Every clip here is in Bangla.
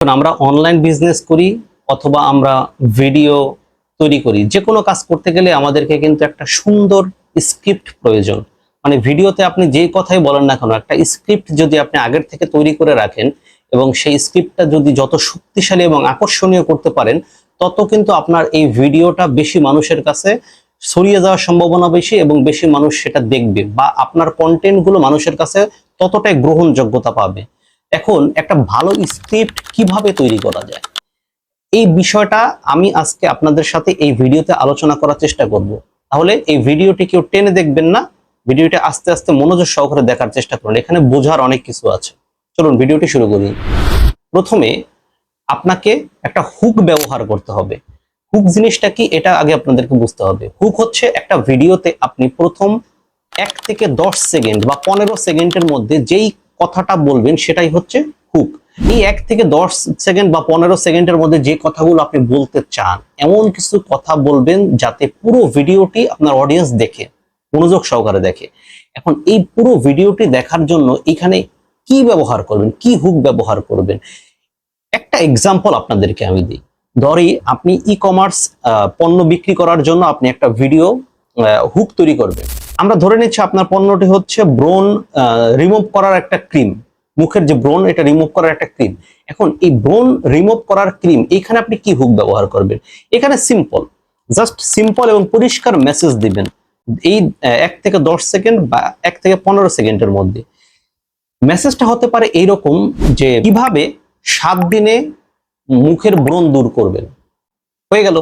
আমরা অনলাইন বিজনেস করি অথবা আমরা ভিডিও তৈরি করি। যে কোনো কাজ করতে গেলে আমাদেরকে কিন্তু একটা সুন্দর স্ক্রিপ্ট প্রয়োজন। মানে ভিডিওতে আপনি যে কথাই বলেন না কেন, একটা স্ক্রিপ্ট যদি আপনি আগের থেকে তৈরি করে রাখেন এবং সেই স্ক্রিপ্টটা যদি যত শক্তিশালী এবং আকর্ষণীয় করতে পারেন, তত কিন্তু আপনার এই ভিডিওটা বেশি মানুষের কাছে ছড়িয়ে যাওয়ার সম্ভাবনা বেশি এবং বেশি মানুষ সেটা দেখবে বা আপনার কন্টেন্টগুলো মানুষের কাছে ততটাই গ্রহণযোগ্যতা পাবে। এখন একটা ভালো স্ক্রিপ্ট কীভাবে তৈরি করা যায়? এই বিষয়টা আমি আজকে আপনাদের সাথে এই ভিডিওতে আলোচনা করার চেষ্টা করব। তাহলে এই ভিডিওটি কেউ টেনে দেখবেন না, ভিডিওটা আস্তে আস্তে মনোযোগ সহকারে দেখার চেষ্টা করুন। এখানে বোঝার অনেক কিছু আছে। চলুন ভিডিওটি শুরু করি। প্রথমে আপনাকে একটা হুক ব্যবহার করতে হবে। হুক জিনিসটা কি? এটা আগে আপনাদেরকে বুঝতে হবে। হুক হচ্ছে একটা ভিডিওতে আপনি প্রথম এক থেকে দশ সেকেন্ড বা পনেরো সেকেন্ডের মধ্যে যেই কথাটা বলবেন সেটাই হচ্ছে হুক এই এক থেকে দশ সেকেন্ড বা পনেরো সেকেন্ডের মধ্যে যে কথাগুলো আপনি বলতে চান, এমন কিছু কথা বলবেন যাতে পুরো ভিডিওটি আপনার অডিয়েন্স দেখে, মনোযোগ সহকারে দেখে। এখন এই পুরো ভিডিওটি দেখার জন্য এখানে কি ব্যবহার করবেন, কি হুক ব্যবহার করবেন? একটা এক্সাম্পল আপনাদেরকে আমি দিই। ধরি, আপনি ই কমার্স পণ্য বিক্রি করার জন্য আপনি একটা ভিডিও হুক তৈরি করবেন। আমরা ধরে নিচ্ছি আপনার পণ্যটি হচ্ছে ব্রোন রিমুভ করার একটা ক্রিম মুখের যে ব্রোন এটা রিমুভ করার একটা ক্রিম এখন এই ব্রোন রিমুভ করার ক্রিম এখানে আপনি কি হুক ব্যবহার করবেন? এখানে সিম্পল জাস্ট সিম্পল এবং পরিষ্কার মেসেজ দিবেন। এই এক থেকে দশ সেকেন্ড বা এক থেকে পনেরো সেকেন্ডের মধ্যে। মেসেজটা হতে পারে এইরকম যে, কীভাবে সাত দিনে মুখের ব্রণ দূর করবেন? হয়ে গেল।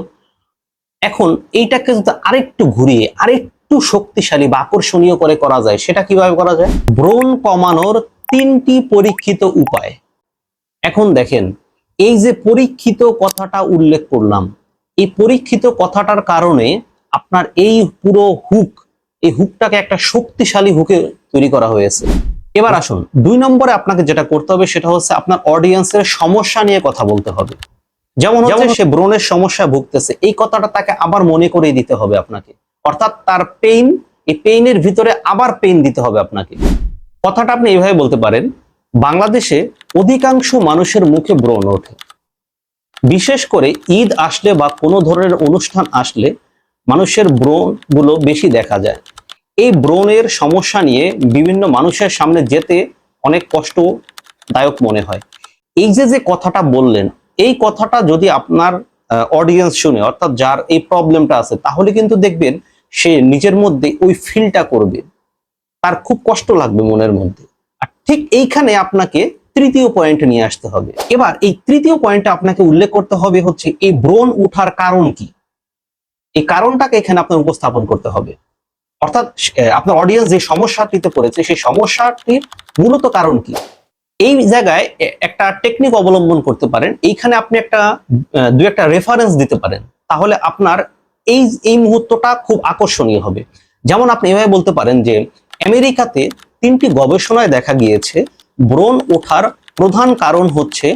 এখন এইটাকে যদি আরেকটু ঘুরিয়ে, আরেকটু শক্তিশালী বা আকর্ষণীয় করে করা যায় সেটা কীভাবে করা যায়? ব্রণ কমানোর তিনটি পরীক্ষিত উপায়। এখন দেখেন এই যে পরীক্ষিত কথাটা উল্লেখ করলাম এই পরীক্ষিত কথাটার কারণে আপনার এই পুরো হুক এই হুকটাকে একটা শক্তিশালী হুকে তৈরি করা হয়েছে। এবার আসুন দুই নম্বরে আপনাকে যেটা করতে হবে সেটা হচ্ছে আপনার অডিয়েন্সের সমস্যা নিয়ে কথা বলতে হবে। যেমন হচ্ছে সে ব্রণের সমস্যা ভুগতেছে এই কথাটা তাকে আবার মনে করিয়ে দিতে হবে আপনাকে। অর্থাৎ তার পেইন এই পেইনের ভিতরে আবার পেইন দিতে হবে আপনাকে। কথাটা আপনি এইভাবে বলতে পারেন, বাংলাদেশে অধিকাংশ মানুষের মুখে ব্রণ ওঠে। বিশেষ করে ঈদ আসলে বা কোনো ধরনের অনুষ্ঠান আসলে মানুষের ব্রণগুলো বেশি দেখা যায়। এই ব্রণের সমস্যা নিয়ে বিভিন্ন মানুষের সামনে যেতে অনেক কষ্টদায়ক মনে হয়। এই যে যে কথাটা বললেন, এই কথাটা যদি আপনার অডিয়েন্স শুনে, অর্থাৎ যার এই প্রবলেমটা আছে, তাহলে কিন্তু দেখবেন সে নিজের মধ্যে ওই ফিলটা করবে। তার খুব কষ্ট লাগবে মনের মধ্যে। আর ঠিক এইখানে আপনাকে তৃতীয় পয়েন্ট নিয়ে আসতে হবে। এবার এই তৃতীয় পয়েন্টটা আপনাকে উল্লেখ করতে হবে হচ্ছে এই ব্রণ উঠার কারণ কি? এই কারণটাকে এখানে আপনার উপস্থাপন করতে হবে। অর্থাৎ আপনার অডিয়েন্স যে সমস্যাটিতে পড়েছে, সেই সমস্যাটির মূলত কারণ কি? এই জায়গায় একটা টেকনিক অবলম্বন করতে পারেন। এইখানে আপনি একটা দু একটা রেফারেন্স দিতে পারেন। তাহলে আপনার এই এই মুহূর্তটা খুব আকর্ষণীয় হবে। যেমন আপনি এভাবে বলতে পারেন যে, আমেরিকাতে তিনটি গবেষণায় দেখা গিয়েছে, ব্রণ ওঠার প্রধান কারণ হচ্ছে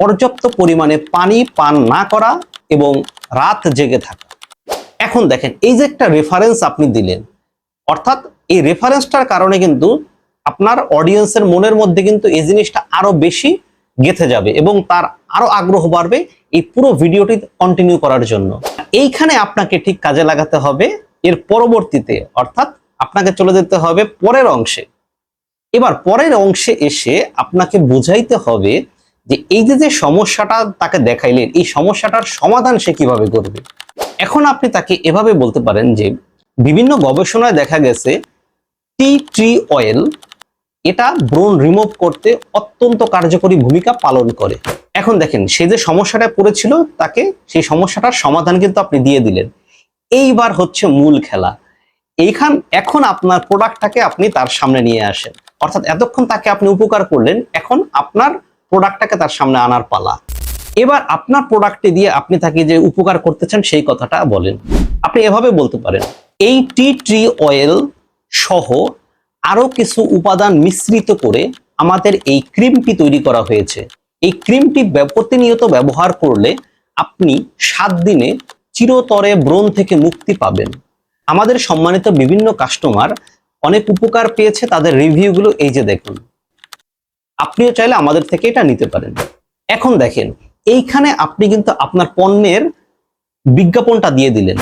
পর্যাপ্ত পরিমাণে পানি পান না করা এবং রাত জেগে থাকা। এখন দেখেন, এই যে একটা রেফারেন্স আপনি দিলেন, অর্থাৎ এই রেফারেন্সটার কারণে কিন্তু আপনার অডিয়েন্সের মনের মধ্যে কিন্তু এই জিনিসটা আরও বেশি গেথে যাবে এবং তার আরও আগ্রহ বাড়বে এই পুরো ভিডিওটি কন্টিনিউ করার জন্য। এইখানে আপনাকে ঠিক কাজে লাগাতে হবে। এর পরবর্তীতে, অর্থাৎ আপনাকে চলে যেতে হবে পরের অংশে। এবার পরের অংশে এসে আপনাকে বোঝাইতে হবে যে এই যে যে সমস্যাটা তাকে দেখাইলেন, এই সমস্যাটার সমাধান সে কীভাবে করবে? এখন আপনি তাকে এভাবে বলতে পারেন যে, বিভিন্ন গবেষণায় দেখা গেছে টি ট্রি অয়েল এটা ব্রণ রিমুভ করতে অত্যন্ত কার্যকরী ভূমিকা পালন করে। এখন দেখেন, সে যে সমস্যাটা পড়েছিল, তাকে সেই সমস্যাটার সমাধান কিন্তু আপনি দিয়ে দিলেন। এইবার হচ্ছে মূল খেলা। এইখান, এখন আপনার প্রোডাক্টটাকে আপনি তার সামনে নিয়ে আসেন। অর্থাৎ এতক্ষণ তাকে আপনি উপকার করলেন, এখন আপনার প্রোডাক্টটাকে তার সামনে আনার পালা। এবার আপনার প্রোডাক্টে দিয়ে আপনি তাকে যে উপকার করতে চান, সেই কথাটা বলেন। আপনি এভাবে বলতে পারেন, এই টি ট্রি অয়েল সহ আরও কিছু উপাদান মিশ্রিত করে আমাদের এই ক্রিমটি তৈরি করা হয়েছে। এই ক্রিমটি প্রতিনিয়ত ব্যবহার করলে আপনি সাত দিনে চিরতরে ব্রণ থেকে মুক্তি পাবেন। আমাদের সম্মানিত বিভিন্ন কাস্টমার অনেক উপকার পেয়েছে তাদের রিভিউগুলো এই যে দেখুন। আপনিও চাইলে আমাদের থেকে এটা নিতে পারেন। এখন দেখেন, এইখানে আপনি কিন্তু আপনার পণ্যের বিজ্ঞাপনটা দিয়ে দিলেন।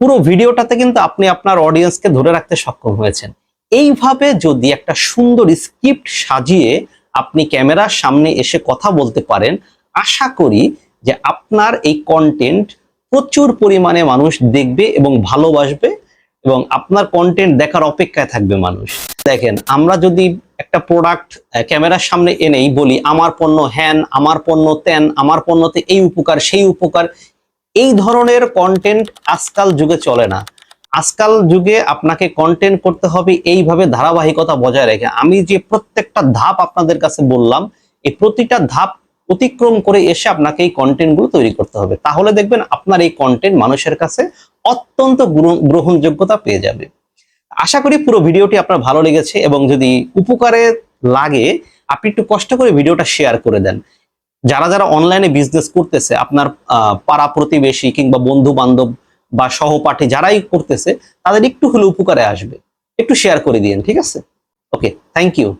পুরো ভিডিওটাতে কিন্তু আপনি আপনার অডিয়েন্সকে ধরে রাখতে সক্ষম হয়েছেন। এইভাবে যদি একটা সুন্দর স্ক্রিপ্ট সাজিয়ে আপনি ক্যামেরার সামনে এসে কথা বলতে পারেন, আশা করি যে আপনার এই কন্টেন্ট প্রচুর পরিমাণে মানুষ দেখবে এবং ভালোবাসবে এবং আপনার কন্টেন্ট দেখার অপেক্ষায় থাকবে মানুষ। দেখেন, আমরা যদি একটা প্রোডাক্ট ক্যামেরার সামনে এনেই বলি, আমার পণ্য হ্যান, আমার পণ্য ত্যান, আমার পণ্যতে এই উপকার, সেই উপকার, এই ধরনের কন্টেন্ট আজকাল যুগে চলে না। আজকাল যুগে আপনাকে কন্টেন্ট করতে হবে এইভাবে ধারাবাহিকতা বজায় রেখে। আমি যে প্রত্যেকটা ধাপ আপনাদের কাছে বললাম, এই প্রতিটা ধাপ অতিক্রম করে এসে আপনাকে এই কন্টেন্টগুলো তৈরি করতে হবে। তাহলে দেখবেন আপনার এই কন্টেন্ট মানুষের কাছে অত্যন্ত গ্রহণযোগ্যতা পেয়ে যাবে। আশা করি পুরো ভিডিওটি আপনার ভালো লেগেছে এবং যদি উপকারে লাগে, আপনি একটু কষ্ট করে ভিডিওটা শেয়ার করে দেন। যারা যারা অনলাইনে বিজনেস করতেছে, আপনার পাড়া প্রতিবেশী কিংবা বন্ধু বান্ধব বা সহপাঠী যারাই করতেছে, তাদের একটু হলে উপকারে আসবে। একটু শেয়ার করে দিয়েন, ঠিক আছে? Okay thank you